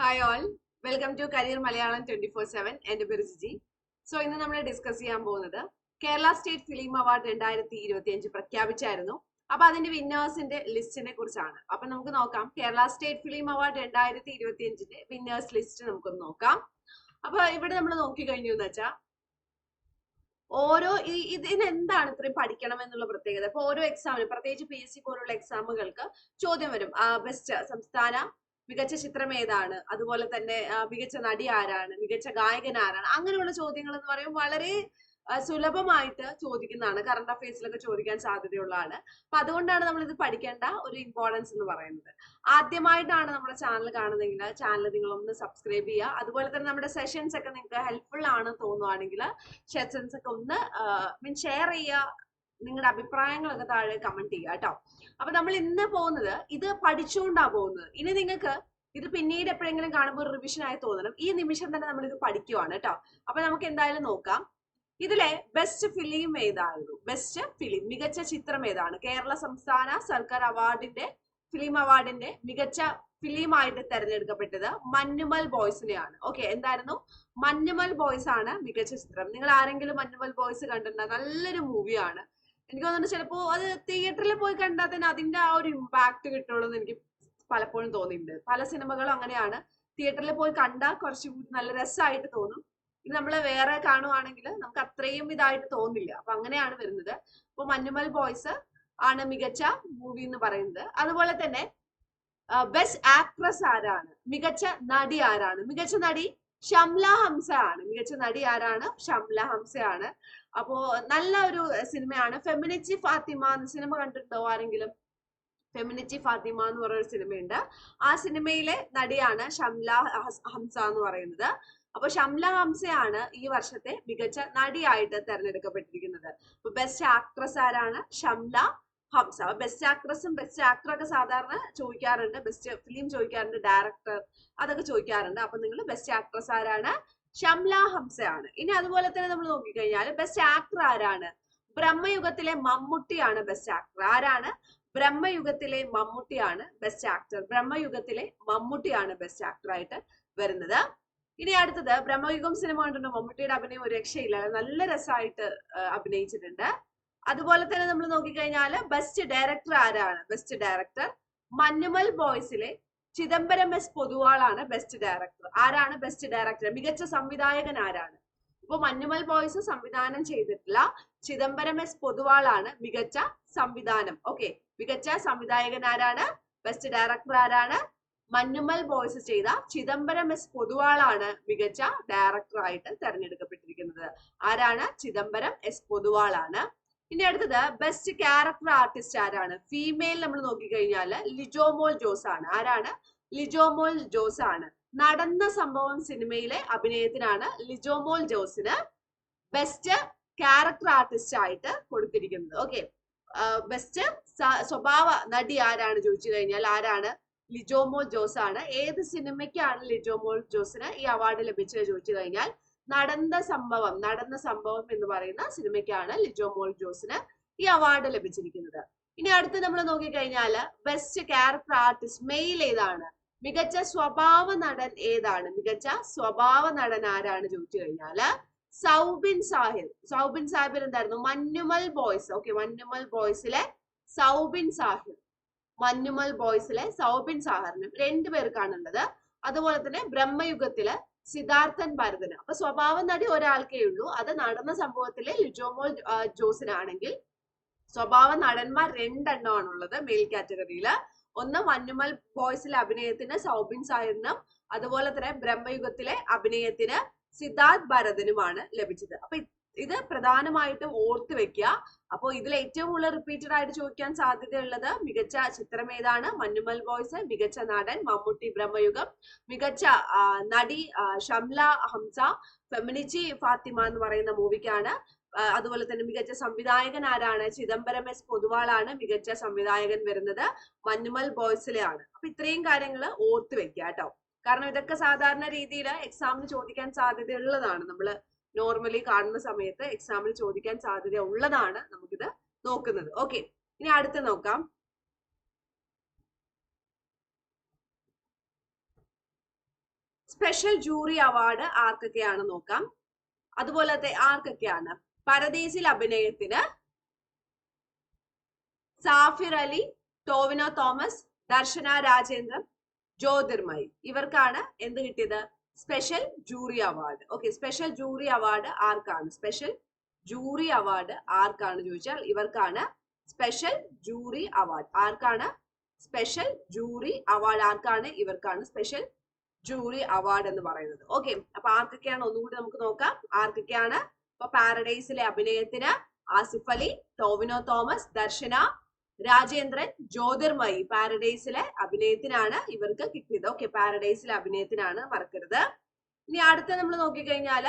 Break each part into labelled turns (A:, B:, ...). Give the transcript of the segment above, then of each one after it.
A: Hi all welcome to career Malayalam twenty four seven എന്റെ പേര് Jiji. So ഇന്ന് നമ്മൾ ഡിസ്കസ് ചെയ്യാൻ പോകുന്നത് കേരള സ്റ്റേറ്റ് ഫിലിം അവാർഡ് രണ്ടായിരത്തി ഇരുപത്തി അഞ്ച് പ്രഖ്യാപിച്ചായിരുന്നു. അപ്പൊ അതിന്റെ വിന്നേഴ്സിന്റെ ലിസ്റ്റിനെ കുറിച്ചാണ്. അപ്പൊ നമുക്ക് നോക്കാം. കേരള സ്റ്റേറ്റ് ഫിലിം അവാർഡ് രണ്ടായിരത്തി ഇരുപത്തി അഞ്ചിന്റെ വിന്നേഴ്സ് ലിസ്റ്റ് നമുക്കൊന്ന് നോക്കാം. അപ്പൊ ഇവിടെ നമ്മൾ നോക്കി കഴിഞ്ഞു എന്ന് വെച്ചാൽ ഓരോ ഈ- ഇതിനെന്താണ് ഇത്രയും പഠിക്കണം എന്നുള്ള പ്രത്യേകത? ഇപ്പൊ ഓരോ എക്സാമിനും പ്രത്യേകിച്ച് പി എസ് സി പോലുള്ള എക്സാമുകൾക്ക് ചോദ്യം വരും. ബെസ്റ്റ് സംസ്ഥാന മികച്ച ചിത്രം ഏതാണ്? അതുപോലെ തന്നെ മികച്ച നടി ആരാണ്? മികച്ച ഗായകൻ ആരാണ്? അങ്ങനെയുള്ള ചോദ്യങ്ങൾ എന്ന് പറയുമ്പോൾ വളരെ സുലഭമായിട്ട് ചോദിക്കുന്നതാണ്. കറണ്ട് അഫയേഴ്സിലൊക്കെ ചോദിക്കാൻ സാധ്യതയുള്ളതാണ് അപ്പൊ അതുകൊണ്ടാണ് നമ്മൾ ഇത് പഠിക്കേണ്ട ഒരു ഇമ്പോർട്ടൻസ് എന്ന് പറയുന്നത്. ആദ്യമായിട്ടാണ് നമ്മുടെ ചാനൽ കാണുന്നതെങ്കിൽ ചാനൽ നിങ്ങൾ ഒന്ന് സബ്സ്ക്രൈബ് ചെയ്യുക. അതുപോലെ തന്നെ നമ്മുടെ സെഷൻസ് ഒക്കെ നിങ്ങൾക്ക് ഹെൽപ്ഫുൾ ആണ് തോന്നുവാണെങ്കിൽ സെഷൻസ് ഒക്കെ ഒന്ന് മീൻ ഷെയർ ചെയ്യുക. നിങ്ങളുടെ അഭിപ്രായങ്ങളൊക്കെ താഴെ കമന്റ് ചെയ്യുക കേട്ടോ. അപ്പൊ നമ്മൾ ഇന്ന് പോകുന്നത് ഇത് പഠിച്ചുകൊണ്ടാണ് പോകുന്നത്. ഇനി നിങ്ങൾക്ക് ഇത് പിന്നീട് എപ്പോഴെങ്കിലും കാണുമ്പോൾ റിവിഷൻ ആയി തോന്നണം. ഈ നിമിഷം തന്നെ നമ്മൾ ഇത് പഠിക്കുവാണ് കേട്ടോ അപ്പൊ നമുക്ക് എന്തായാലും നോക്കാം. ഇതിലെ ബെസ്റ്റ് ഫിലിം ഏതായിരുന്നു? ബെസ്റ്റ് ഫിലിം മികച്ച ചിത്രം ഏതാണ്? കേരള സംസ്ഥാന സർക്കാർ അവാർഡിന്റെ ഫിലിം അവാർഡിന്റെ മികച്ച ഫിലിമായിട്ട് തെരഞ്ഞെടുക്കപ്പെട്ടത് മഞ്ഞുമൽ ബോയ്സിനെയാണ്. ഓക്കെ എന്തായിരുന്നു? മഞ്ഞുമൽ ബോയ്സ് ആണ് മികച്ച ചിത്രം. നിങ്ങൾ ആരെങ്കിലും മഞ്ഞുമൽ ബോയ്സ് കണ്ടിട്ടുണ്ടോ നല്ലൊരു മൂവിയാണ് എനിക്ക് തോന്നുന്നു ചിലപ്പോ അത് തിയേറ്ററിൽ പോയി കണ്ടാൽ തന്നെ അതിന്റെ ആ ഒരു ഇമ്പാക്ട് കിട്ടുള്ളൂ എന്ന് എനിക്ക് പലപ്പോഴും തോന്നിയിട്ടുണ്ട്. പല സിനിമകളും അങ്ങനെയാണ്. തിയേറ്ററിൽ പോയി കണ്ടാൽ കുറച്ചുകൂടി നല്ല രസമായിട്ട് തോന്നും. ഇത് നമ്മൾ വേറെ കാണുവാണെങ്കിൽ നമുക്ക് അത്രയും ഇതായിട്ട് തോന്നില്ല. അപ്പൊ അങ്ങനെയാണ് വരുന്നത്. അപ്പൊ മഞ്ഞുമൽ ബോയ്സ് ആണ് മികച്ച മൂവി എന്ന് പറയുന്നത്. അതുപോലെ തന്നെ ബെസ്റ്റ് ആക്ട്രസ് ആരാണ്? മികച്ച നടി ആരാണ്? മികച്ച നടി ഷംല ഹംസ ആണ്. മികച്ച നടി ആരാണ്? ഷംല ഹംസ ആണ്. അപ്പോ നല്ല ഒരു സിനിമയാണ്. ഫെമിനിച്ചി ഫാത്തിമ സിനിമ കണ്ടിട്ടുണ്ടോ ആരെങ്കിലും? ഫെമിനിച്ചി ഫാത്തിമ എന്ന് പറയുന്ന ഒരു സിനിമയുണ്ട്. ആ സിനിമയിലെ നടിയാണ് ഷംല ഹംസ എന്ന് പറയുന്നത്. അപ്പൊ ഷംല ഹംസയാണ് ഈ വർഷത്തെ മികച്ച നടിയായിട്ട് തെരഞ്ഞെടുക്കപ്പെട്ടിരിക്കുന്നത്. അപ്പൊ ബെസ്റ്റ് ആക്ട്രസ് ആരാണ്? ഷംല ഹംസ. ബെസ്റ്റ് ആക്ട്രസും ബെസ്റ്റ് ആക്ടറൊക്കെ സാധാരണ ചോദിക്കാറുണ്ട്. ബെസ്റ്റ് ഫിലിം ചോദിക്കാറുണ്ട് ഡയറക്ടർ അതൊക്കെ ചോദിക്കാറുണ്ട്. അപ്പൊ നിങ്ങൾ ബെസ്റ്റ് ആക്ട്രസ് ആരാണ്? ഷംല ഹംസയാണ്. ഇനി അതുപോലെ തന്നെ നമ്മൾ നോക്കിക്കഴിഞ്ഞാൽ ബെസ്റ്റ് ആക്ടർ ആരാണ്? ബ്രഹ്മയുഗത്തിലെ മമ്മൂട്ടിയാണ് ബെസ്റ്റ് ആക്ടർ ആരാണ്? ബ്രഹ്മയുഗത്തിലെ മമ്മൂട്ടിയാണ് ബെസ്റ്റ് ആക്ടർ ബ്രഹ്മയുഗത്തിലെ മമ്മൂട്ടിയാണ് ബെസ്റ്റ് ആക്ടർ ആയിട്ട് വരുന്നത്. ഇനി അടുത്തത് ബ്രഹ്മയുഗം സിനിമ കണ്ടിട്ടുണ്ട് മമ്മൂട്ടിയുടെ അഭിനയം ഒരു രക്ഷയില്ല. നല്ല രസമായിട്ട് അഭിനയിച്ചിട്ടുണ്ട്. അതുപോലെ തന്നെ നമ്മൾ നോക്കിക്കഴിഞ്ഞാൽ ബെസ്റ്റ് ഡയറക്ടർ ആരാണ്? ബെസ്റ്റ് ഡയറക്ടർ മഞ്ഞുമൽ ബോയ്സിലെ ചിദംബരം എസ് പൊതുവാളാണ് ബെസ്റ്റ് ഡയറക്ടർ ആരാണ് ബെസ്റ്റ് ഡയറക്ടർ മികച്ച സംവിധായകൻ ആരാണ്? ഇപ്പൊ മഞ്ഞുമൽ ബോയ്സ് സംവിധാനം ചെയ്തിട്ടില്ല. ചിദംബരം എസ് പൊതുവാളാണ് മികച്ച സംവിധാനം. ഓക്കെ മികച്ച സംവിധായകൻ ആരാണ്? ബെസ്റ്റ് ഡയറക്ടർ ആരാണ്? മഞ്ഞുമൽ ബോയ്സ് ചെയ്ത ചിദംബരം എസ് പൊതുവാളാണ് മികച്ച ഡയറക്ടർ ആയിട്ട് തെരഞ്ഞെടുക്കപ്പെട്ടിരിക്കുന്നത്. ആരാണ്? ചിദംബരം എസ് പൊതുവാളാണ്. ഇനി അടുത്തത് ബെസ്റ്റ് ക്യാരക്ടർ ആർട്ടിസ്റ്റ് ആരാണ്? ഫീമെയിൽ നമ്മൾ നോക്കിക്കഴിഞ്ഞാൽ ലിജോമോൾ ജോസ് ആണ്. ആരാണ്? ലിജോമോൾ ജോസ് ആണ്. നടന്ന സംഭവം സിനിമയിലെ അഭിനയത്തിനാണ് ലിജോമോൾ ജോസിന് ബെസ്റ്റ് ക്യാരക്ടർ ആർട്ടിസ്റ്റ് ആയിട്ട് കൊടുത്തിരിക്കുന്നത്. ഓക്കെ ബെസ്റ്റ് സ്വഭാവ നടി ആരാണ് ചോദിച്ചു കഴിഞ്ഞാൽ ആരാണ്? ലിജോമോൾ ജോസ് ആണ് ഏത് സിനിമയ്ക്കാണ് ലിജോമോൾ ജോസിന് ഈ അവാർഡ് ലഭിച്ചത് ചോദിച്ചു കഴിഞ്ഞാൽ നടന്ന സംഭവം നടന്ന സംഭവം എന്ന് പറയുന്ന സിനിമയ്ക്കാണ് ലിജോമോൾ ജോസിന് ഈ അവാർഡ് ലഭിച്ചിരിക്കുന്നത്. ഇനി അടുത്ത് നമ്മൾ നോക്കിക്കഴിഞ്ഞാൽ ബെസ്റ്റ് ക്യാരക്ടർ ആർട്ടിസ്റ്റ് മെയിൽ ഏതാണ്? മികച്ച സ്വഭാവ നടൻ ഏതാണ്? മികച്ച സ്വഭാവ നടൻ ആരാണ് ചോദിച്ചു കഴിഞ്ഞാൽ സൗബിൻ സാഹിൽ സൗബിൻ സാഹിബിൽ എന്തായിരുന്നു? മഞ്ഞുമൽ ബോയ്സ്. ഓക്കെ മഞ്ഞുമൽ ബോയ്സിലെ സൗബിൻ സാഹിർ. മഞ്ഞുമൽ ബോയ്സിലെ സൗബിൻ സാഹറിനും രണ്ടുപേർക്കാണുള്ളത് അതുപോലെ തന്നെ ബ്രഹ്മയുഗത്തിൽ സിദ്ധാർത്ഥൻ ഭരതന്. അപ്പൊ സ്വഭാവ നടി ഒരാൾക്കേ ഉള്ളൂ. അത് നടന്ന സംഭവത്തിലെ ലിജോമോൾ ജോസിനാണെങ്കിൽ സ്വഭാവ നടന്മാർ രണ്ടെണ്ണമാണുള്ളത് മെയിൽ കാറ്റഗറിയിൽ ഒന്ന് മഞ്ഞുമൽ ബോയ്സിലെ അഭിനയത്തിന് സൗബിൻ സാഹിറിനും അതുപോലെ തന്നെ ബ്രഹ്മയുഗത്തിലെ അഭിനയത്തിന് സിദ്ധാർത്ഥ് ഭരതനുമാണ് ലഭിച്ചത്. അപ്പൊ ഇത് പ്രധാനമായിട്ടും ഓർത്ത് വെക്കുക അപ്പോൾ ഇതിൽ ഏറ്റവും കൂടുതൽ റിപ്പീറ്റഡ് ആയിട്ട് ചോദിക്കാൻ സാധ്യതയുള്ളത് മികച്ച ചിത്രം ഏതാണ്? മഞ്ഞുമൽ ബോയ്സ് മികച്ച നടൻ മമ്മൂട്ടി ബ്രഹ്മയുഗം മികച്ച നടി ഷംല ഹംസ ഫെമിനിച്ചി ഫാത്തിമ എന്ന് പറയുന്ന മൂവിക്കാണ്. അതുപോലെ തന്നെ മികച്ച സംവിധായകൻ ആരാണ്? ചിദംബരം എസ് പൊതുവാളാണ് മികച്ച സംവിധായകൻ വരുന്നത്. മഞ്ഞുമൽ ബോയ്സിലെയാണ്. അപ്പൊ ഇത്രയും കാര്യങ്ങൾ ഓർത്ത് വെക്കുക കേട്ടോ. കാരണം ഇതൊക്കെ സാധാരണ രീതിയിൽ എക്സാമിന് ചോദിക്കാൻ സാധ്യതയുള്ളതാണ്. നമ്മൾ നോർമലി കാണുന്ന സമയത്ത് എക്സാമിൽ ചോദിക്കാൻ സാധ്യത ഉള്ളതാണ് നമുക്കിത് നോക്കുന്നത്. ഓക്കെ ഇനി അടുത്ത് നോക്കാം. സ്പെഷ്യൽ ജൂറി അവാർഡ് ആർക്കൊക്കെയാണ് നോക്കാം? അതുപോലത്തെ ആർക്കൊക്കെയാണ്? പരദേശിൽ അഭിനയത്തിന് സാഫിർ അലി ടോവിനോ തോമസ് ദർശന രാജേന്ദ്രൻ ജ്യോതിർമയി. ഇവർക്കാണ് എന്ത് കിട്ടിയത്? Special jury award okay special jury award ആർക്കാണ്? സ്പെഷ്യൽ ജൂറി അവാർഡ് ആർക്കാണ് ചോദിച്ചാൽ ഇവർക്കാണ് സ്പെഷ്യൽ ജൂറി അവാർഡ് ആർക്കാണ്? സ്പെഷ്യൽ ജൂറി അവാർഡ് ആർക്കാണ്? ഇവർക്കാണ് സ്പെഷ്യൽ ജൂറി അവാർഡ് എന്ന് പറയുന്നത്. ഓക്കെ അപ്പൊ ആർക്കൊക്കെയാണ്? ഒന്നുകൂടി നമുക്ക് നോക്കാം. ആർക്കൊക്കെയാണ്? ഇപ്പൊ പാരഡൈസിലെ അഭിനയത്തിന് ആസിഫ് അലി ടോവിനോ തോമസ് ദർശന രാജേന്ദ്രൻ ജ്യോതിർമയി പാരഡൈസിലെ അഭിനയത്തിനാണ് ഇവർക്ക് കിട്ടിയത്. ഓക്കെ പാരഡൈസിലെ അഭിനയത്തിനാണ് മറക്കരുത്. ഇനി അടുത്ത നമ്മൾ നോക്കിക്കഴിഞ്ഞാൽ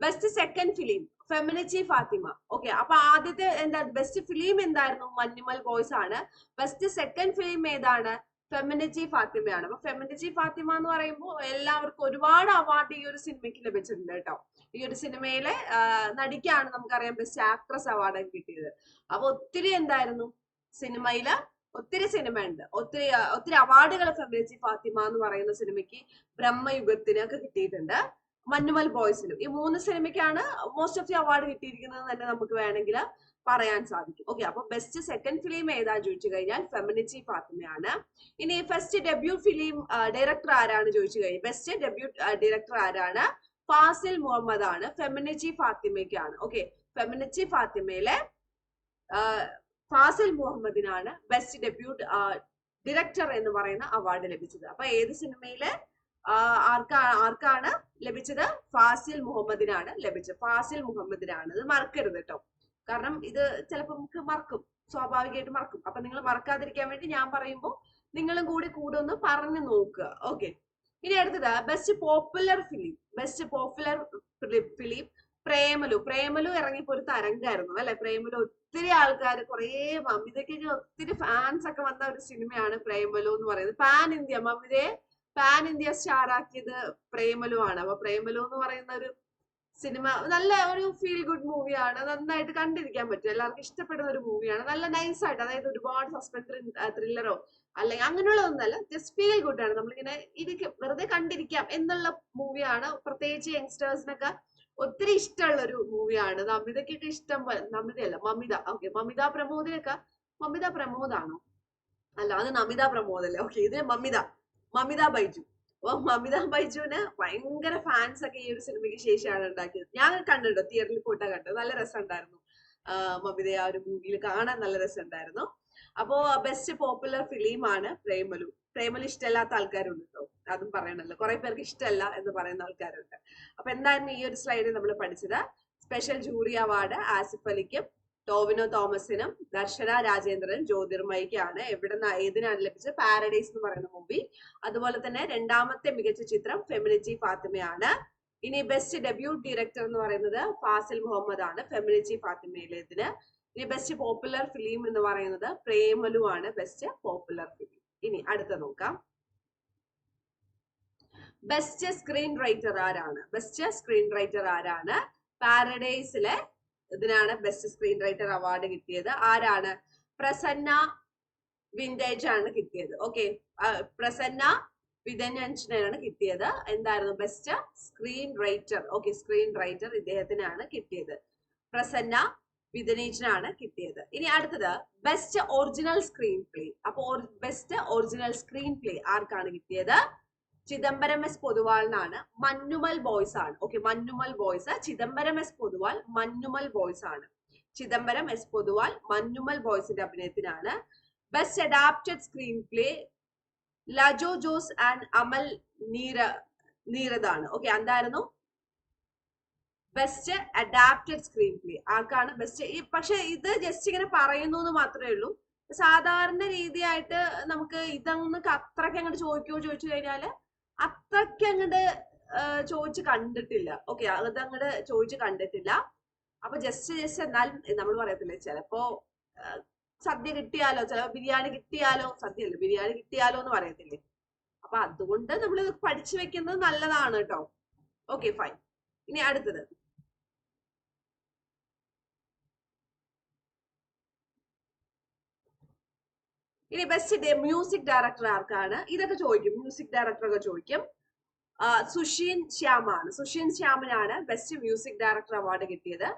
A: best second film Feminichi Fathima okay അപ്പൊ ആദ്യത്തെ എന്താ ബെസ്റ്റ് ഫിലിം എന്തായിരുന്നു? മഞ്ഞുമൽ ബോയ്സ് ആണ്. ബെസ്റ്റ് സെക്കൻഡ് ഫിലിം ഏതാണ്? ഫെമിനിച്ചി ഫാത്തിമയാണ് അപ്പൊ ഫെമിനിച്ചി ഫാത്തിമ എന്ന് പറയുമ്പോൾ എല്ലാവർക്കും ഒരുപാട് അവാർഡ് ഈ ഒരു സിനിമയ്ക്ക് ലഭിച്ചിട്ടുണ്ട് കേട്ടോ. ഈ ഒരു സിനിമയിലെ നടിക്കാണ് നമുക്കറിയാം ബെസ്റ്റ് ആക്ട്രസ് അവാർഡ് കിട്ടിയത്. അപ്പൊ ഒത്തിരി എന്തായിരുന്നു? സിനിമയിൽ ഒത്തിരി സിനിമ ഉണ്ട് ഒത്തിരി ഒത്തിരി അവാർഡുകൾ ഫെമിനിച്ചി ഫാത്തിമ എന്ന് പറയുന്ന സിനിമയ്ക്ക് ബ്രഹ്മയുഗത്തിന് ഒക്കെ കിട്ടിയിട്ടുണ്ട്. മഞ്ഞുമൽ ബോയ്സിനും ഈ മൂന്ന് സിനിമയ്ക്കാണ് മോസ്റ്റ് ഓഫ് ദി അവാർഡ് കിട്ടിയിരിക്കുന്നത് തന്നെ നമുക്ക് വേണമെങ്കിൽ പറയാൻ സാധിക്കും. ഓക്കെ അപ്പൊ ബെസ്റ്റ് സെക്കൻഡ് ഫിലിം ഏതാ ചോദിച്ചു കഴിഞ്ഞാൽ ഫെമിനിറ്റി ഫാത്തിമയാണ്. ഇനി ഫസ്റ്റ് ഡെബ്യൂ ഫിലിം ഡയറക്ടർ ആരാണ് ചോദിച്ചു കഴിഞ്ഞാൽ ബെസ്റ്റ് ഡെബ്യൂ ഡയറക്ടർ ആരാണ്? ഫാസിൽ മുഹമ്മദ് ആണ് ഫെമിനിറ്റി ഫാത്തിമയ്ക്കാണ്. ഓക്കെ ഫെമിനിറ്റി ഫാത്തിമയിലെ ഫാസിൽ മുഹമ്മദിനാണ് ബെസ്റ്റ് ഡെബ്യൂട്ട് ഡിറക്ടർ എന്ന് പറയുന്ന അവാർഡ് ലഭിച്ചത്. അപ്പൊ ഏത് സിനിമയിൽ ആ, ആർക്കാ ആർക്കാണ് ലഭിച്ചത്? ഫാസിൽ മുഹമ്മദിനാണ് ലഭിച്ചത്. ഫാസിൽ മുഹമ്മദിനാണ്. ഇത് മറക്കരുത് കേട്ടോ കാരണം ഇത് ചിലപ്പോൾ നമുക്ക് മറക്കും. സ്വാഭാവികമായിട്ട് മറക്കും. അപ്പൊ നിങ്ങൾ മറക്കാതിരിക്കാൻ വേണ്ടി ഞാൻ പറയുമ്പോൾ നിങ്ങളും കൂടി കൂടെ ഒന്ന് പറഞ്ഞു നോക്കുക. ഓക്കെ ഇനി അടുത്തത് best popular film best popular film Premalu Premalu ഇറങ്ങിയപ്പോ ഒരു തരംഗായിരുന്നു അല്ലെ? പ്രേമലു ഒത്തിരി ആൾക്കാർ കുറെ മമിതയ്ക്ക് ഒത്തിരി ഫാൻസ് ഒക്കെ വന്ന ഒരു സിനിമയാണ് പ്രേമലു എന്ന് പറയുന്നത്. പാൻ ഇന്ത്യ മമിതയെ പാൻ ഇന്ത്യ സ്റ്റാർ ആക്കിയത് പ്രേമലു ആണ്. അപ്പൊ പ്രേമലു എന്ന് പറയുന്ന ഒരു സിനിമ നല്ല ഒരു ഫീൽ ഗുഡ് മൂവിയാണ് നന്നായിട്ട് കണ്ടിരിക്കാൻ പറ്റും. എല്ലാവർക്കും ഇഷ്ടപ്പെടുന്ന ഒരു മൂവിയാണ് നല്ല നൈസ് ആയിട്ട് അതായത് ഒരുപാട് സസ്പെൻസ് ത്രില്ലറോ അല്ലെങ്കിൽ അങ്ങനെയുള്ളതൊന്നല്ല ജസ്റ്റ് ഫീൽ ഗുഡ് ആണ്. നമ്മളിങ്ങനെ ഇരിക്കും വെറുതെ കണ്ടിരിക്കാം എന്നുള്ള മൂവിയാണ് പ്രത്യേകിച്ച് യങ്സ്റ്റേഴ്സിനൊക്കെ ഒത്തിരി ഇഷ്ടമുള്ള ഒരു മൂവിയാണ് നമിതയ്ക്കൊക്കെ ഇഷ്ടം നമിതയല്ല മമിത. ഓക്കെ മമിത പ്രമോദിനൊക്കെ മമിത പ്രമോദാണോ? അല്ല അത് നമിത പ്രമോദ് അല്ലേ ഓക്കെ ഇത് മമിത. മമിത ബൈജു. അപ്പൊ മമിത ബൈജുവിന് ഭയങ്കര ഫാൻസ് ഒക്കെ ഈ ഒരു സിനിമയ്ക്ക് ശേഷമാണ് ഉണ്ടാക്കിയത്. ഞാൻ കണ്ടിട്ടോ തിയേറ്ററിൽ പോയിട്ടാ കണ്ടത്. നല്ല രസമുണ്ടായിരുന്നു. മമിത ആ ഒരു മൂവിയിൽ കാണാൻ നല്ല രസമുണ്ടായിരുന്നു. അപ്പോ ബെസ്റ്റ് പോപ്പുലർ ഫിലിമാണ് പ്രേമലു. പ്രേമലു ഇഷ്ടമല്ലാത്ത ആൾക്കാരുണ്ട് കേട്ടോ അതും പറയണല്ലോ. കുറെ പേർക്ക് ഇഷ്ടമല്ല എന്ന് പറയുന്ന ആൾക്കാരുണ്ട്. അപ്പൊ എന്തായിരുന്നു ഈ ഒരു സ്ലൈഡിൽ നമ്മൾ പഠിച്ചത്? സ്പെഷ്യൽ ജൂറി അവാർഡ് ആസിഫ് അലിക്കും ടോവിനോ തോമസിനും ദർശന രാജേന്ദ്രൻ ജ്യോതിർമയ്ക്കാണ് എവിടെ ഏതിനാണ് ലഭിച്ചത്? പാരഡൈസ് എന്ന് പറയുന്ന മൂവി അതുപോലെ തന്നെ രണ്ടാമത്തെ മികച്ച ചിത്രം ഫെമിനിറ്റി ഫാത്തിമയാണ്. ഇനി ബെസ്റ്റ് ഡെബ്യൂട്ട് ഡയറക്ടർ എന്ന് പറയുന്നത് ഫാസിൽ മുഹമ്മദ് ആണ് ഫെമിനിറ്റി ഫാത്തിമയിലേതിന്. ഇനി ബെസ്റ്റ് പോപ്പുലർ ഫിലിം എന്ന് പറയുന്നത് പ്രേമലു ആണ് ബെസ്റ്റ് പോപ്പുലർ ഫിലിം ഇനി അടുത്ത നോക്കാം. ബെസ്റ്റ് സ്ക്രീൻ റൈറ്റർ ആരാണ്? ബെസ്റ്റ് സ്ക്രീൻ റൈറ്റർ ആരാണ്? പാരഡൈസിലെ ഇതിനാണ് ബെസ്റ്റ് സ്ക്രീൻ റൈറ്റർ അവാർഡ് കിട്ടിയത്. ആരാണ്? പ്രസന്ന വിന്റേജ് ആണ് കിട്ടിയത്. ഓക്കെ പ്രസന്ന വിതന്യഞ്ജനാണ് കിട്ടിയത്. എന്തായിരുന്നു? Best screenwriter okay screenwriter ഇദ്ദേഹത്തിനാണ് കിട്ടിയത്. പ്രസന്ന വിതനീജിനാണ് കിട്ടിയത്. ഇനി അടുത്തത് ബെസ്റ്റ് ഒറിജിനൽ സ്ക്രീൻ പ്ലേ അപ്പൊ ബെസ്റ്റ് ഒറിജിനൽ സ്ക്രീൻ പ്ലേ ആർക്കാണ് കിട്ടിയത്? ചിദംബരം എസ് പൊതുവാളിനാണ് മഞ്ഞുമൽ ബോയ്സ് ആണ്. Okay Manjummel boys Chidambaram S Poduval Manjummel boys ആണ്. ചിദംബരം എസ് പൊതുവാൾ മഞ്ഞുമൽ ബോയ്സിന്റെ അഭിനയത്തിനാണ്. Best adapted screenplay Lajo Jose and Amal Neera നീരതാണ് okay എന്തായിരുന്നു? ബെസ്റ്റ് അഡാപ്റ്റഡ് സ്ക്രീൻ പ്ലേ ആർക്കാണ് best പക്ഷെ ഇത് ജസ്റ്റ് ഇങ്ങനെ പറയുന്നു എന്ന് മാത്രമേ ഉള്ളൂ. സാധാരണ രീതിയായിട്ട് നമുക്ക് ഇതങ്ങ് അത്രയ്ക്ക് അങ്ങോട്ട് ചോദിക്കുമോ ചോദിച്ചു കഴിഞ്ഞാൽ അത്രയ്ക്ക് അങ്ങോട്ട് ചോദിച്ച് കണ്ടിട്ടില്ല. ഓക്കെ അത് അങ്ങോട്ട് ചോദിച്ച് കണ്ടിട്ടില്ല. അപ്പൊ ജസ്റ്റ് ജസ്റ്റ് എന്നാൽ നമ്മൾ പറയത്തില്ലേ ചിലപ്പോ സദ്യ കിട്ടിയാലോ ചിലപ്പോ ബിരിയാണി കിട്ടിയാലോ സദ്യ അല്ല ബിരിയാണി കിട്ടിയാലോ എന്ന് പറയത്തില്ലേ. അപ്പൊ അതുകൊണ്ട് നമ്മൾ പഠിച്ചു വെക്കുന്നത് നല്ലതാണ് കേട്ടോ. ഓക്കെ ഫൈൻ ഇനി അടുത്തത്. ഇനി ബെസ്റ്റ് മ്യൂസിക് ഡയറക്ടർ ആർക്കാണ്? ഇതൊക്കെ ചോദിക്കും. മ്യൂസിക് ഡയറക്ടർ ഒക്കെ ചോദിക്കും. സുഷീൻ ശ്യാമാണ്. സുഷീൻ ശ്യാമിനാണ് ബെസ്റ്റ് മ്യൂസിക് ഡയറക്ടർ അവാർഡ് കിട്ടിയത്.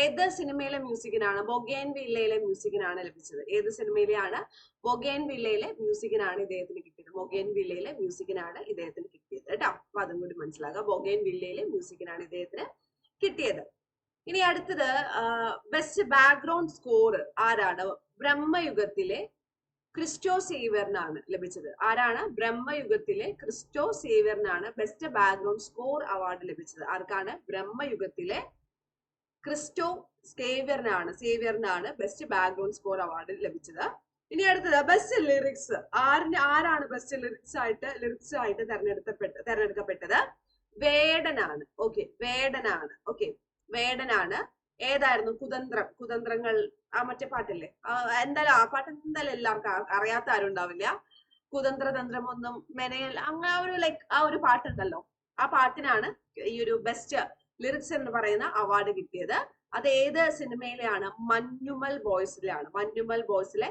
A: ഏത് സിനിമയിലെ മ്യൂസിക്കിനാണ് ബൊഗേൻ വില്ലയിലെ മ്യൂസിക്കിനാണ് ലഭിച്ചത്. ഏത് സിനിമയിലെയാണ് ബൊഗേൻ വില്ലയിലെ മ്യൂസിക്കിനാണ് ഇദ്ദേഹത്തിന് കിട്ടിയത്. ബൊഗേൻ വില്ലയിലെ മ്യൂസിക്കിനാണ് ഇദ്ദേഹത്തിന് കിട്ടിയത്. കേട്ടോ? അപ്പൊ അതും കൂടി മനസ്സിലാക്കുക ബൊഗേൻ വില്ലയിലെ മ്യൂസിക്കിനാണ് ഇദ്ദേഹത്തിന് കിട്ടിയത്. ഇനി അടുത്തത് ബെസ്റ്റ് ബാക്ക്ഗ്രൗണ്ട് സ്കോർ ആരാണ്? ബ്രഹ്മയുഗത്തിലെ ക്രിസ്റ്റോ സേവിയറിനാണ് ലഭിച്ചത്. ആരാണ്? ബ്രഹ്മയുഗത്തിലെ ക്രിസ്റ്റോ സേവിയറിനാണ് ബെസ്റ്റ് ബാക്ക്ഗ്രൗണ്ട് സ്കോർ അവാർഡ് ലഭിച്ചത്. ആർക്കാണ്? ബ്രഹ്മയുഗത്തിലെ ക്രിസ്റ്റോ സേവിയറിനാണ് സേവിയറിനാണ് ബെസ്റ്റ് ബാക്ക്ഗ്രൗണ്ട് സ്കോർ അവാർഡ് ലഭിച്ചത്. ഇനി അടുത്തത് ബെസ്റ്റ് ലിറിക്സ് ആരിന് ആരാണ് ബെസ്റ്റ് ലിറിക്സ് ആയിട്ട് ലിറിക്സ് ആയിട്ട് തെരഞ്ഞെടുക്കപ്പെട്ട തെരഞ്ഞെടുക്കപ്പെട്ടത്? വേടനാണ്. ഓക്കെ വേടനാണ്. ഓക്കെ വേടനാണ്. ഏതായിരുന്നു കുതന്ത്രം കുതന്ത്രങ്ങൾ? ആ മറ്റേ പാട്ടില്ലേ? എന്തായാലും ആ പാട്ട് എന്തായാലും എല്ലാവർക്കും അറിയാത്ത ആരും ഉണ്ടാവില്ല. കുതന്ത്ര തന്ത്രം ഒന്നും മെനയൽ അങ്ങനെ ഒരു ലൈക്ക് ആ ഒരു പാട്ടുണ്ടല്ലോ. ആ പാട്ടിനാണ് ഈ ഒരു ബെസ്റ്റ് ലിറിക്സ് എന്ന് പറയുന്ന അവാർഡ് കിട്ടിയത്. അത് ഏത് സിനിമയിലെയാണ് മഞ്ഞുമൽ ബോയ്സിലാണ്. മഞ്ഞുമൽ ബോയ്സിലെ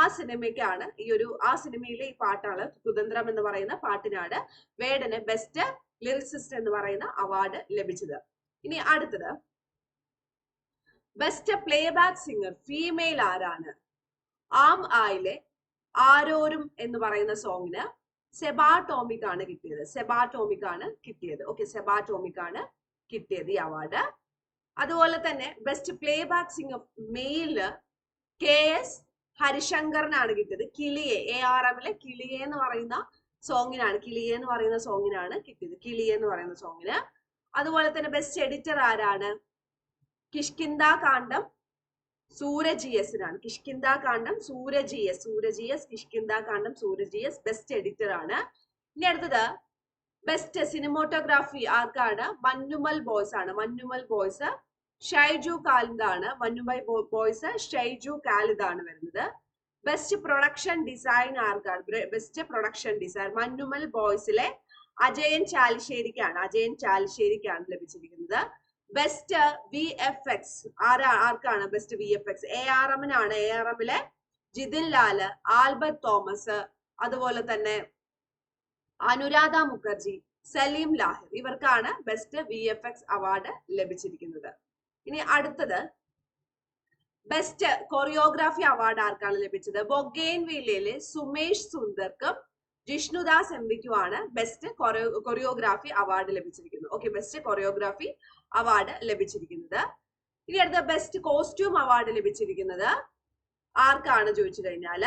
A: ആ സിനിമയ്ക്കാണ് ഈ ഒരു ആ സിനിമയിലെ ഈ പാട്ടാണ് കുതന്ത്രം എന്ന് പറയുന്ന പാട്ടിനാണ് വേടന് ബെസ്റ്റ് ലിറിക്സിസ്റ്റ് എന്ന് പറയുന്ന അവാർഡ് ലഭിച്ചത്. ഇനി അടുത്തത്. ബെസ്റ്റ് പ്ലേബാക്ക് സിംഗർ ഫീമെയിൽ ആരാണ്? ആം ആയിലെ ആരോരും എന്ന് പറയുന്ന സോങ്ങിന് സെബാ ടോമിക് ആണ് കിട്ടിയത്. സെബാ ടോമിക് ആണ് കിട്ടിയത്. ഓക്കെ സെബാ ടോമിക് ആണ് കിട്ടിയത് ഈ അവാർഡ് അതുപോലെ തന്നെ best playback singer male K S ഹരിശങ്കറിനാണ് കിട്ടിയത്. കിളിയെ എ ആർ എമ്മിലെ കിളിയെ എന്ന് പറയുന്ന സോങ്ങിനാണ് കിളിയെ എന്ന് പറയുന്ന സോങ്ങിനാണ് കിട്ടിയത്. കിളിയെ എന്ന് പറയുന്ന സോങ്ങിന് അതുപോലെ തന്നെ ബെസ്റ്റ് എഡിറ്റർ ആരാണ്? കിഷ്കിന്ദ കാണ്ഡം സൂരജ് ആണ് കിഷ്കിന്ദ കാണ്ഡം സൂരജിയസ് സൂരജിയസ് Sooraj S Kishkindha Kandam Sooraj best editor ആണ്. ഇനി അടുത്തത് ബെസ്റ്റ് സിനിമോട്ടോഗ്രാഫി ആർക്കാണ്? മന്നുമൽ ബോയ്സ് ആണ്. മന്നുമൽ ബോയ്സ് ഷൈജു കാലിദാണ് മന്നുമൽ ബോയ്സ് ഷൈജു കാലിദാണ് വരുന്നത്. ബെസ്റ്റ് പ്രൊഡക്ഷൻ ഡിസൈൻ ആർക്കാണ്? ബെസ്റ്റ് പ്രൊഡക്ഷൻ ഡിസൈൻ മന്നുമൽ ബോയ്സിലെ അജയൻ ചാലിശ്ശേരിക്കാണ്. അജയൻ ചാലിശ്ശേരിക്കാണ് ലഭിച്ചിരിക്കുന്നത്. ബെസ്റ്റ് വി എഫ് എക്സ് ആരാ ആർക്കാണ് best V F X A R എമ്മിനാണ് A R എമ്മിലെ ജിതിൻ ലാൽ ആൽബർട്ട് തോമസ് അതുപോലെ തന്നെ Anuradha Mukherjee Saleem Lahir. ഇവർക്കാണ് best V F X award ലഭിച്ചിരിക്കുന്നത്. ഇനി അടുത്തത്. ബെസ്റ്റ് കൊറിയോഗ്രാഫി അവാർഡ് ആർക്കാണ് ലഭിച്ചത്? ബൊഗെയിൻ വില്ലയിലെ സുമേഷ് സുന്ദർക്കും ജിഷ്ണുദാസ് എം ആണ്. ബെസ്റ്റ് കൊറിയോഗ്രാഫി അവാർഡ് ലഭിച്ചിരിക്കുന്നത്. ഓക്കെ ബെസ്റ്റ് കൊറിയോഗ്രാഫി അവാർഡ് ലഭിച്ചിരിക്കുന്നത്. ഇനി അടുത്ത ബെസ്റ്റ് കോസ്റ്റ്യൂം അവാർഡ് ലഭിച്ചിരിക്കുന്നത് ആർക്കാണ് ചോദിച്ചു കഴിഞ്ഞാൽ?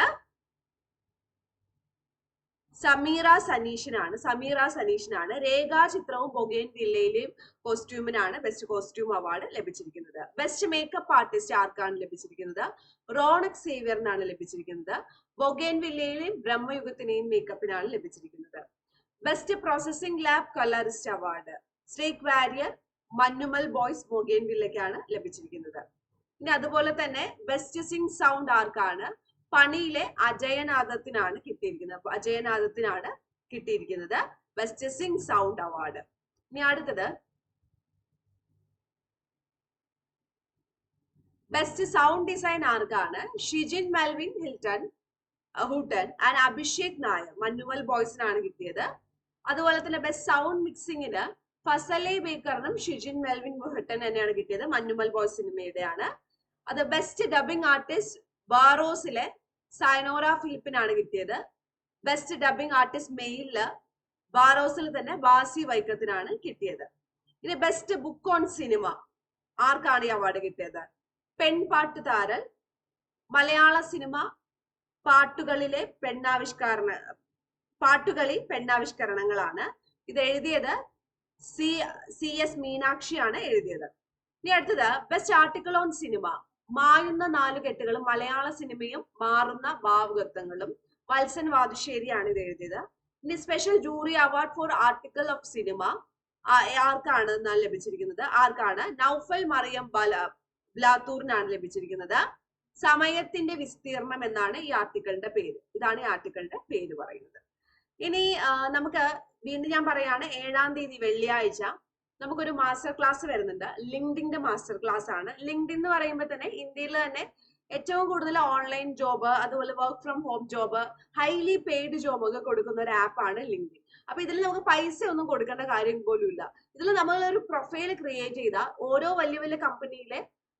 A: സമീറ സനീഷിനാണ്. സമീറ സനീഷിനാണ്. രേഖാ ചിത്രവും ബൊഗേൻ വില്ലയിലെയും കോസ്റ്റ്യൂമിനാണ് ബെസ്റ്റ് കോസ്റ്റ്യൂം അവാർഡ് ലഭിച്ചിരിക്കുന്നത്. ബെസ്റ്റ് മേക്കപ്പ് ആർട്ടിസ്റ്റ് ആർക്കാണ് ലഭിച്ചിരിക്കുന്നത്? റോണക് സേവിയറിനാണ് ലഭിച്ചിരിക്കുന്നത്. ബൊഗേൻ വില്ലയിലെയും ബ്രഹ്മയുഗത്തിനെയും മേക്കപ്പിനാണ് ലഭിച്ചിരിക്കുന്നത്. Best processing lab colourist award Srik Warrier Manjummel boys ബൊഗേൻ വില്ലയ്ക്കാണ് ലഭിച്ചിരിക്കുന്നത്. പിന്നെ അതുപോലെ തന്നെ ബെസ്റ്റ് സിംഗ് സൗണ്ട് ആർക്കാണ്? പണിയിലെ അജയനാഥത്തിനാണ് കിട്ടിയിരിക്കുന്നത്. അജയനാഥത്തിനാണ് കിട്ടിയിരിക്കുന്നത് ബെസ്റ്റ് സിംഗ് സൗണ്ട് അവാർഡ് ഇനി അടുത്തത്. ബെസ്റ്റ് സൗണ്ട് ഡിസൈൻ ആർക്കാണ്? ഷിജിൻ മെൽവിൻ ഹിൽട്ടൺ ഹൂട്ടൺ ആൻഡ് അഭിഷേക് നായർ മന്നുവൽ ബോയ്സിനാണ് കിട്ടിയത്. അതുപോലെ തന്നെ ബെസ്റ്റ് സൗണ്ട് മിക്സിങ്ങിന് ഫസലെ ബേക്കറിനും ഷിജിൻ മെൽവിൻ ബുഹട്ടൻ തന്നെയാണ് കിട്ടിയത്. മഞ്ഞുമൽ ബോയ്സ് സിനിമയുടെയാണ്. അത് ബെസ്റ്റ് ഡബിംഗ് ആർട്ടിസ്റ്റ് ബാറോസിലെ സൈനോറ ഫിലിപ്പിനാണ് കിട്ടിയത്. ബെസ്റ്റ് ഡബിംഗ് ആർട്ടിസ്റ്റ് മെയിലിൽ ബാറോസിൽ തന്നെ ബാസി വൈക്കത്തിനാണ് കിട്ടിയത്. ഇനി ബെസ്റ്റ് ബുക്ക് ഓൺ സിനിമ ആർക്കാണ് ഈ അവാർഡ് കിട്ടിയത്? പെൺപാട്ട് താരൽ മലയാള സിനിമ പാട്ടുകളിലെ പെണ്ണാവിഷ്കരണ പാട്ടുകളി പെണ്ണാവിഷ്കരണങ്ങളാണ്. ഇത് എഴുതിയത് സി സി എസ് മീനാക്ഷിയാണ് എഴുതിയത്. ഇനി അടുത്തത് ബെസ്റ്റ് ആർട്ടിക്കിൾ ഓൺ സിനിമ മായുന്ന നാലുകെട്ടുകളും മലയാള സിനിമയും മാറുന്ന ഭാവുകത്വങ്ങളും വത്സൻ വാതുശ്ശേരിയാണ് ഇത് എഴുതിയത്. ഇനി special jury award for article of cinema ആർക്കാണ് ലഭിച്ചിരിക്കുന്നത്? ആർക്കാണ്? നൌഫൽ മറിയം ബല ബ്ലാത്തൂറിനാണ് ലഭിച്ചിരിക്കുന്നത്. സമയത്തിന്റെ വിസ്തീർണം എന്നാണ് ഈ ആർട്ടിക്കിളിന്റെ പേര്. ഇതാണ് ഈ ആർട്ടിക്കിളിന്റെ പേര് പറയുന്നത്. ഇനി നമുക്ക് വീണ്ടും ഞാൻ പറയാണ് ഏഴാം തീയതി വെള്ളിയാഴ്ച നമുക്കൊരു മാസ്റ്റർ ക്ലാസ് വരുന്നുണ്ട്. ലിങ്ക്ഡിന്റെ മാസ്റ്റർ ക്ലാസ് ആണ്. ലിങ്ക്ഡ് എന്ന് പറയുമ്പോൾ തന്നെ ഇന്ത്യയിൽ തന്നെ ഏറ്റവും കൂടുതൽ ഓൺലൈൻ ജോബ് അതുപോലെ work from home job highly paid job ഒക്കെ കൊടുക്കുന്ന ഒരു ആപ്പാണ് ലിങ്ക്ഡിൻ അപ്പൊ ഇതിൽ നമുക്ക് പൈസ ഒന്നും കൊടുക്കേണ്ട കാര്യം പോലും ഇല്ല ഇതിൽ നമ്മൾ ഒരു പ്രൊഫൈൽ ക്രിയേറ്റ് ചെയ്താൽ ഓരോ വലിയ വലിയ കമ്പനിയിലെ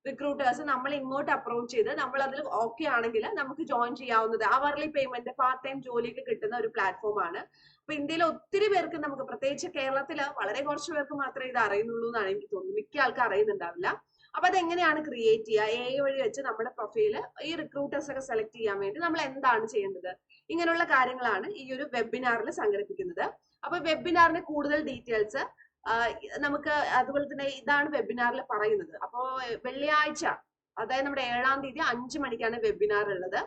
A: റിക്രൂട്ടേഴ്സ് നമ്മൾ ഇങ്ങോട്ട് അപ്രോച്ച് ചെയ്ത് നമ്മൾ അതിൽ ഓക്കെ ആണെങ്കിൽ നമുക്ക് ജോയിൻ ചെയ്യാവുന്നത് അവർലി പേയ്മെന്റ് പാർട്ട് ടൈം ജോലിയൊക്കെ കിട്ടുന്ന ഒരു പ്ലാറ്റ്ഫോം ആണ്. അപ്പൊ ഇന്ത്യയിൽ ഒത്തിരി പേർക്ക് നമുക്ക് പ്രത്യേകിച്ച് കേരളത്തിൽ വളരെ കുറച്ച് പേർക്ക് മാത്രമേ ഇത് അറിയുന്നുള്ളൂ എന്നാണ് എനിക്ക് തോന്നുന്നത്. മിക്ക ആൾക്കും അറിയുന്നുണ്ടാവില്ല. അപ്പൊ അതെങ്ങനെയാണ് ക്രിയേറ്റ് ചെയ്യുക? എ വഴി വെച്ച് നമ്മുടെ പ്രൊഫൈൽ ഈ റിക്രൂട്ടേഴ്സ് ഒക്കെ സെലക്ട് ചെയ്യാൻ വേണ്ടി നമ്മൾ എന്താണ് ചെയ്യേണ്ടത്? ഇങ്ങനെയുള്ള കാര്യങ്ങളാണ് ഈ ഒരു വെബിനാറിൽ സംഘടിപ്പിക്കുന്നത്. അപ്പൊ വെബിനാറിന്റെ കൂടുതൽ ഡീറ്റെയിൽസ് നമുക്ക് അതുപോലെ തന്നെ ഇതാണ് വെബിനാറിൽ പറയുന്നത്. അപ്പോൾ വെള്ളിയാഴ്ച അതായത് നമ്മുടെ ഏഴാം തീയതി അഞ്ചു മണിക്കാണ് വെബിനാർ ഉള്ളത്.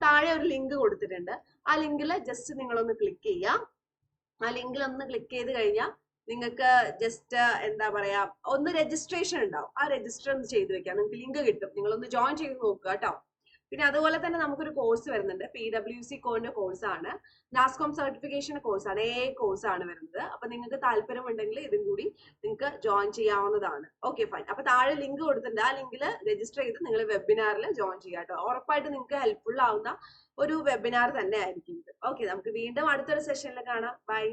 A: താഴെ ഒരു ലിങ്ക് കൊടുത്തിട്ടുണ്ട്. ആ ലിങ്കിൽ ജസ്റ്റ് നിങ്ങളൊന്ന് ക്ലിക്ക് ചെയ്യാം. ആ ലിങ്കിൽ ഒന്ന് ക്ലിക്ക് ചെയ്ത് കഴിഞ്ഞാൽ നിങ്ങൾക്ക് ജസ്റ്റ് എന്താ പറയാ ഒന്ന് രജിസ്ട്രേഷൻ ഉണ്ടാവും. ആ രജിസ്റ്റർ ഒന്ന് ചെയ്ത് വെക്കാം. നിങ്ങൾക്ക് ലിങ്ക് കിട്ടും. നിങ്ങളൊന്ന് ജോയിൻ ചെയ്ത് നോക്കുക കേട്ടോ പിന്നെ അതുപോലെ തന്നെ നമുക്കൊരു കോഴ്സ് വരുന്നുണ്ട്. പി ഡബ്ല്യു സി കോന്റെ കോഴ്സാണ് നാസ്കോം സർട്ടിഫിക്കേഷൻ കോഴ്സാണ് കോഴ്സ് ആണ്. വരുന്നത്. അപ്പൊ നിങ്ങൾക്ക് താല്പര്യമുണ്ടെങ്കിൽ ഇതും കൂടി നിങ്ങൾക്ക് ജോയിൻ ചെയ്യാവുന്നതാണ്. ഓക്കെ ഫൈൻ അപ്പൊ താഴെ ലിങ്ക് കൊടുത്തിട്ടുണ്ട്. ആ ലിങ്കിൽ രജിസ്റ്റർ ചെയ്ത് നിങ്ങൾ വെബിനാറിൽ ജോയിൻ ചെയ്യാം കേട്ടോ. ഉറപ്പായിട്ട് നിങ്ങൾക്ക് ഹെൽപ്ഫുൾ ആവുന്ന ഒരു വെബിനാർ തന്നെ ആയിരിക്കും ഇത്. ഓക്കെ നമുക്ക് വീണ്ടും അടുത്തൊരു സെഷനിൽ കാണാം. ബൈ